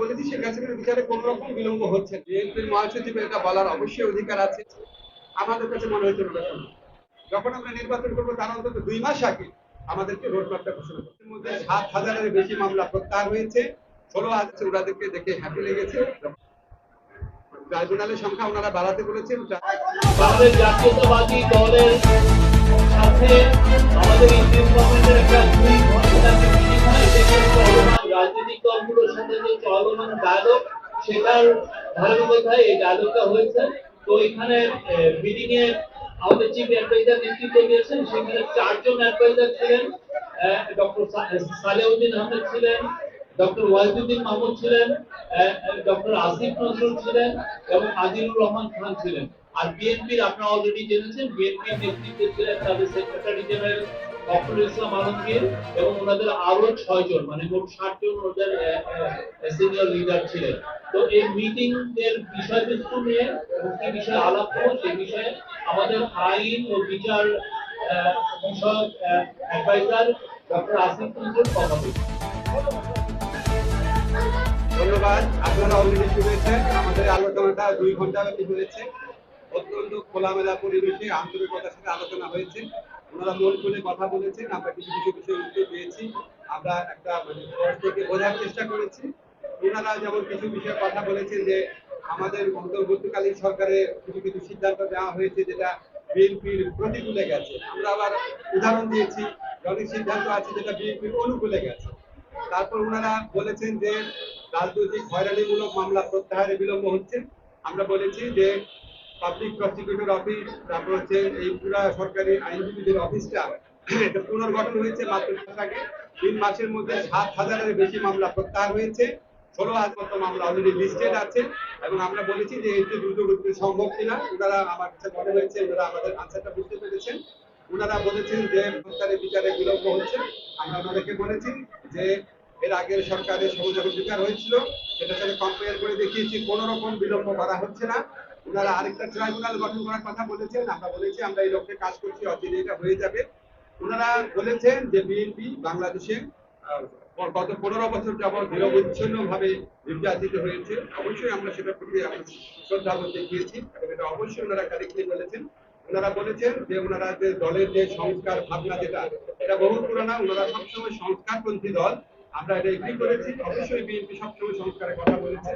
বলেছি শেখ হাসিনার বিচারে কোন রকম বিলম্ব হচ্ছে বিএনপির মহাসচিবের এটা বলার অবশ্যই অধিকার আছে। আমাদের কাছে মনে সম্ভব। যখন আমরা নির্বাচন করব, তার অন্তত দুই মাস আগে আমাদেরকে রোড ম্যাপটা ঘোষণা করতে মধ্যে সাত হাজারের বেশি মামলা প্রত্যাহার হয়েছে। ষোলো হাজার ওনাদেরকে দেখে হ্যাপি লেগেছে। ট্রাইব্যুনালের সংখ্যা ওনারা বাড়াতে বলেছেন। জাতীয়তাবাদী দলের সাথে আমাদের ইন্ডিয়ান গভর্নমেন্টের একটা দুই ঘণ্টার রাজনৈতিক দলগুলোর সাথে যে চলমান সেটার ধারাবাহিকতায় এই হয়েছে। তো এখানে মিটিং এ আমাদের চিফ অ্যাডভাইজার নেতৃত্ব দিয়েছেন, সেখানে চারজন অ্যাডভাইজার ছিলেন। ডক্টর সালেউদ্দিন আহমেদ ছিলেন ডক্টর ওয়াহিদুদ্দিন মাহমুদ ছিলেন ডক্টর আসিফ নজরুল ছিলেন এবং আজিজুর রহমান খান ছিলেন। আর বিএনপির আপনারা অলরেডি জেনেছেন বিএনপির নেতৃত্বে ছিলেন তাদের সেক্রেটারি জেনারেল এবং ওনাদের আরও মানে মোট সিনিয়র লিডার ছিলেন। তো এই মিটিং এর বিষয়বস্তু নিয়ে বিষয়ে আলাপ সেই বিষয়ে আমাদের আইন ও বিচার বিষয়ক অ্যাডভাইজার ডক্টর আসিফ কথা ধন্যবাদ, আপনারা অলরেডি শুনেছেন আমাদের আলোচনাটা দুই ঘণ্টা ব্যাপী হয়েছে অত্যন্ত খোলামেলা পরিবেশে আন্তরিকতার সাথে আলোচনা হয়েছে। ওনারা মন খুলে কথা বলেছেন, আমরা কিছু কিছু বিষয় উত্তর দিয়েছি আমরা একটা মানে পরস্পরকে বোঝার চেষ্টা করেছি। ওনারা যেমন কিছু বিষয়ে কথা বলেছেন যে আমাদের অন্তর্বর্তীকালীন সরকারে কিছু কিছু সিদ্ধান্ত নেওয়া হয়েছে যেটা বিএনপির প্রতিকূলে গেছে। আমরা আবার উদাহরণ দিয়েছি, অনেক সিদ্ধান্ত আছে যেটা বিএনপির অনুকূলে গেছে। তারপর ওনারা বলেছেন যে রাজনৈতিক হয়রানিমূলক মামলা প্রত্যাহারে বিলম্ব হচ্ছে। আমরা বলেছি যে পাবলিক প্রসিকিউটর অফিস তারপর হচ্ছে এই পুরা সরকারি আইনজীবীদের অফিসটা এটা পুনর্গঠন হয়েছে মাত্র আগে। তিন মাসের মধ্যে সাত হাজারের বেশি মামলা প্রত্যাহার হয়েছে। ষোলো হাজার মতো মামলা অলরেডি লিস্টেড আছে। এবং আমরা বলেছি যে এটি দ্রুত গতিতে সম্ভব কিনা, ওনারা আমার কাছে মনে হয়েছে, ওনারা আমাদের আনসারটা বুঝতে পেরেছেন। ওনারা বলেছেন যে সরকারের বিচারে বিলম্ব হচ্ছে। আমরা ওনাদেরকে বলেছি যে এর আগের সরকারের সহযোগের বিচার হয়েছিল। সেটার সাথে কম্পেয়ার করে দেখিয়েছি। কোনো রকম বিলম্ব করা হচ্ছে না। ওনারা আরেকটা ট্রাইব্যুনাল গঠন করার কথা বলেছেন, আমরা বলেছি, আমরা এই লক্ষ্যে কাজ করছি অচিরে এটা হয়ে যাবে। ওনারা বলেছেন যে বিএনপি বাংলাদেশে গত পনেরো বছর যাবৎ নিরবচ্ছিন্ন ভাবে নির্যাতিত হয়েছে। অবশ্যই আমরা সেটার প্রতি শ্রদ্ধা দেখিয়েছি এবং এটা অবশ্যই ওনারা কারেক্টলি বলেছেন। ওনারা বলেছেন যে ওনারা যে দলের যে সংস্কার ভাবনা যেটা, এটা বহু পুরানা, ওনারা সবসময় সংস্কারপন্থী দল। আমরা এটা এগ্রি করেছি। অবশ্যই বিএনপি সবসময় সংস্কারের কথা বলেছে।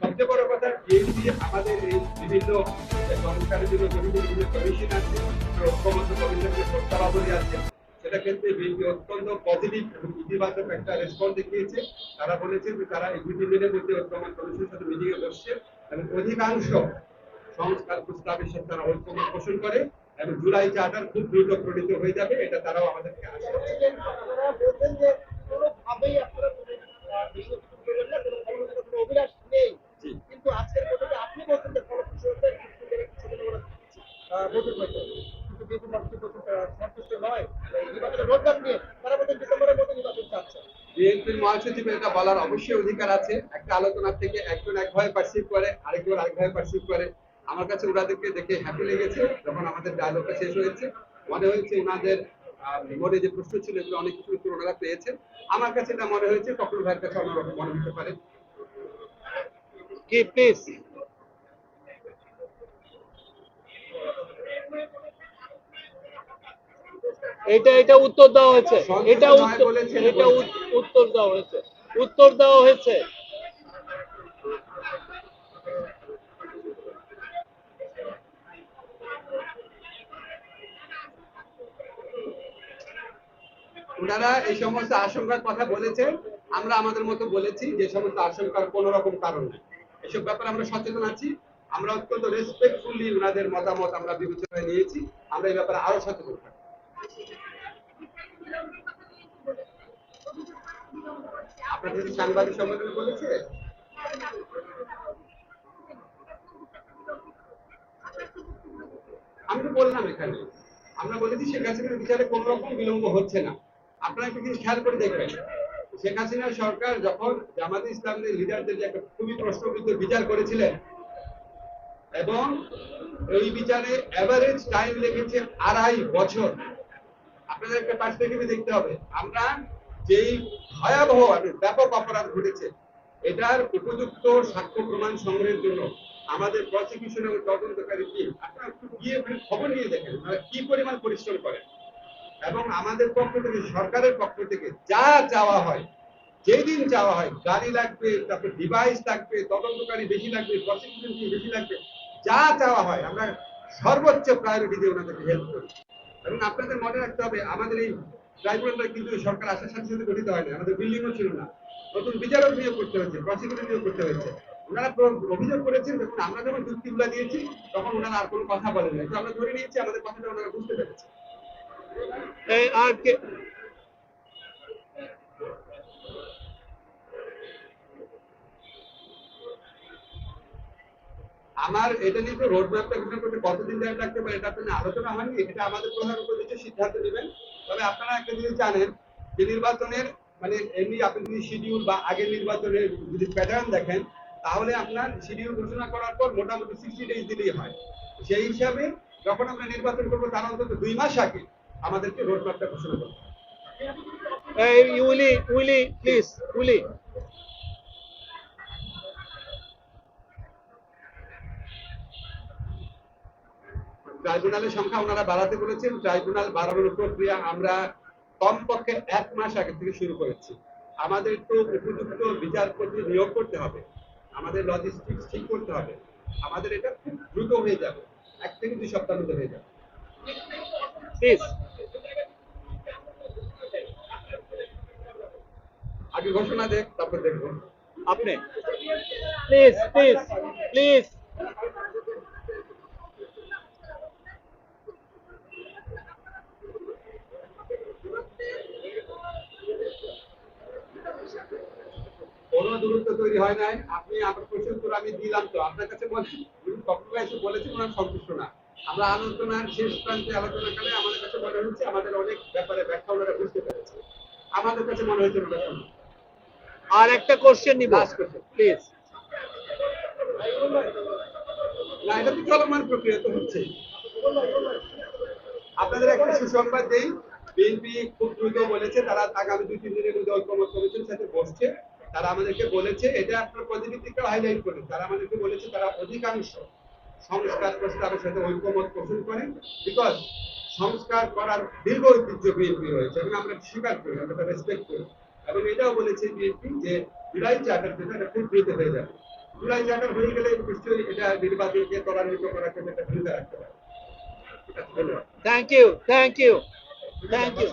সবচেয়ে বড় কথা বিএনপি আমাদের এই বিভিন্ন সংস্কারের জন্য বিভিন্ন কমিশন আছে ঐক্যমত্য কমিশনের প্রস্তাবাবলী আছে। সেটা ক্ষেত্রে বিএনপি অত্যন্ত পজিটিভ এবং ইতিবাচক একটা রেসপন্স দেখিয়েছে। তারা বলেছে যে তারা এই দুটি দিনের মধ্যে ঐক্যমত কমিশনের সাথে মিটিং এ বসছে এবং অধিকাংশ সংস্কার প্রস্তাবের সাথে তারা ঐক্যমত পোষণ করে এবং জুলাই চার্টার খুব দ্রুত প্রণীত হয়ে যাবে, এটা তারাও আমাদেরকে আশা করছে আপনারা বলছেন যে কোনোভাবেই আপনারা কোনো, আহ, বিষয় কিছু করবেন না, কোনো ফলপ্রসূ কোনো অভিলাষ নেই। জি। কিন্তু আজকের বৈঠকে আপনি বলছেন যে ফলপ্রসূ হতে কিছু করে কিছু দিন ওরা দিচ্ছে, আহ, বৈঠক হয়েছে। কিন্তু বিএনপি মহাসচিব বলছেন তারা সন্তুষ্ট নয়। এই নির্বাচনের রোডম্যাপ নিয়ে তারা বলছেন ডিসেম্বরের মধ্যে নির্বাচন চাচ্ছে। মহাসচিবের এটা বলার অবশ্যই অধিকার আছে। একটা আলোচনা থেকে একজন একভাবে পারসিভ করে আরেকজন আরেকভাবে পারসিভ করে। আমার কাছে ওনাদেরকে দেখে হ্যাপি লেগেছে যখন আমাদের ডায়লগটা শেষ হয়েছে। মনে হয়েছে ওনাদের মনে যে প্রশ্ন ছিল এগুলো অনেক কিছু উত্তর ওনারা পেয়েছেন। আমার কাছে এটা মনে হয়েছে ফখরুল ভাইয়ের কাছে অন্যরকম মনে হতে পারে। কি প্লিজ এটা এটা উত্তর দেওয়া হয়েছে। এটা উত্তর এটা উত- উত্তর দেওয়া হয়েছে। উত্তর দেওয়া হয়েছে। ওনারা এই সমস্ত আশঙ্কার কথা বলেছেন। আমরা আমাদের মতো বলেছি যে সমস্ত আশঙ্কার কোনো রকম কারণ নেই। এসব ব্যাপারে আমরা সচেতন আছি। আমরা অত্যন্ত রেসপেক্টফুলি ওনাদের মতামত আমরা বিবেচনায় নিয়েছি। আমরা এই ব্যাপারে আরও সচেতন থাকব। আমি তো বললাম এখানে। আমরা শেখ হাসিনার বিচারে কোন রকম বিলম্ব হচ্ছে না। আপনারা একটু খেয়াল করে দেখবেন। শেখ হাসিনা সরকার যখন জামাত ইসলামদের লিডারদের একটা খুবই প্রশ্নবিদ্ধ বিচার করেছিলেন, এবং এই বিচারে এভারেজ টাইম লেগেছে আড়াই বছর। আপনাদের একটা পার্সপেক্টিভে দেখতে হবে। আমরা যেই ভয়াবহ ব্যাপক অপরাধ ঘটেছে, এটার উপযুক্ত সাক্ষ্য প্রমাণ সংগ্রহের জন্য আমাদের প্রসিকিউশন এবং তদন্তকারী টিম আপনারা একটু গিয়ে খবর নিয়ে দেখেন, তারা কি পরিমাণ পরিশ্রম করেন এবং আমাদের পক্ষ থেকে, সরকারের পক্ষ থেকে যা চাওয়া হয় যেদিন চাওয়া হয়, গাড়ি লাগবে, তারপর ডিভাইস লাগবে, তদন্তকারী বেশি লাগবে প্রসিকিউশন টিম বেশি লাগবে, যা চাওয়া হয়, আমরা সর্বোচ্চ প্রায়োরিটি দিয়ে ওনাদেরকে হেল্প করি। এবং আপনাদের মনে রাখতে হবে, আমাদের এই ট্রাইব্যুনালটা কিন্তু সরকার আসার সাথে সাথে গঠিত হয়নি। আমাদের বিল্ডিংও ছিল না। নতুন বিচারক নিয়োগ করতে হয়েছে প্রসিকিউটর নিয়োগ করতে হয়েছে। ওনারা অভিযোগ করেছেন যখন আমরা যখন যুক্তিগুলো দিয়েছি তখন ওনারা আর কোনো কথা বলেন না আমরা ধরে নিয়েছি আমাদের কথাটা ওনারা বুঝতে পেরেছে। এই আর কে? আমার এটা নিয়ে রোড ম্যাপটা ঘোষণা করতে কতদিন টাইম লাগতে পারে এটা নিয়ে আলোচনা হয়নি। এটা আমাদের প্রধান উপদেষ্টা সিদ্ধান্ত নেবেন। তবে আপনারা একটা জিনিস জানেন, যে নির্বাচনের মানে এমনি আপনি যদি শিডিউল বা আগের নির্বাচনের যদি প্যাটার্ন দেখেন, তাহলে আপনার শিডিউল ঘোষণা করার পর মোটামুটি সিক্সটি ডেজ দিলেই হয় সেই হিসাবে যখন আমরা নির্বাচন করব, তার অন্তত দুই মাস আগে আমাদেরকে রোড ম্যাপটা ঘোষণা করতে হবে। উইলি উইলি প্লিজ উইলি ট্রাইব্যুনালের সংখ্যা ওনারা বাড়াতে বলেছেন। ট্রাইব্যুনাল বাড়ানোর প্রক্রিয়া আমরা কমপক্ষে এক মাস আগে থেকে শুরু করেছি। আমাদের তো উপযুক্ত বিচারপতি নিয়োগ করতে হবে। আমাদের লজিস্টিক্স ঠিক করতে হবে। আমাদের এটা খুব দ্রুত হয়ে যাবে। এক থেকে দুই সপ্তাহের মধ্যে হয়ে যাবে। আগে ঘোষণা দেখ তারপর দেখব। আপনি। প্লিজ প্লিজ প্লিজ কোনো দূরত্ব তৈরি হয় নাই। আপনি আমার উত্তর আমি দিলাম তো। আপনার কাছে বলছি কখনো এসে বলেছেন ওনার সন্তুষ্ট না। আমরা আলোচনার শেষ প্রান্তে আলোচনাকালে আমাদের কাছে মনে হচ্ছে আমাদের অনেক ব্যাপারে ব্যাখ্যা ওনারা বুঝতে পেরেছে। আমাদের কাছে মনে হয়েছে ওনারা। আর একটা কোশ্চেন নিব. প্লিজ না এটা তো চলমান প্রক্রিয়া তো হচ্ছে। আপনাদের একটা সুসংবাদ দেই। বিএনপি খুব দ্রুত বলেছে তারা আগামী দুই তিন দিনের মধ্যে ঐক্যমত কমিশনের সাথে বসছে। তারা আমাদেরকে বলেছে এটা আপনার দিকটা হাইলাইট করে। তারা আমাদেরকে বলেছে তারা অধিকাংশ সংস্কার প্রস্তাবের সাথে ঐক্যমত পোষণ করেন বিকজ সংস্কার করার দীর্ঘ ঐতিহ্য বিএনপি রয়েছে এবং আমরা স্বীকার করি আমরা রেসপেক্ট করি। এবং এটাও বলেছে বিএনপি যে জুলাই চার্টার যেটা এটা খুব দ্রুত হয়ে যাবে। জুলাই চার্টার হয়ে গেলে নিশ্চয়ই এটা নির্বাচনকে ত্বরান্বিত করার জন্য একটা ভূমিকা রাখতে পারে ধন্যবাদ। Thank you thank you thank you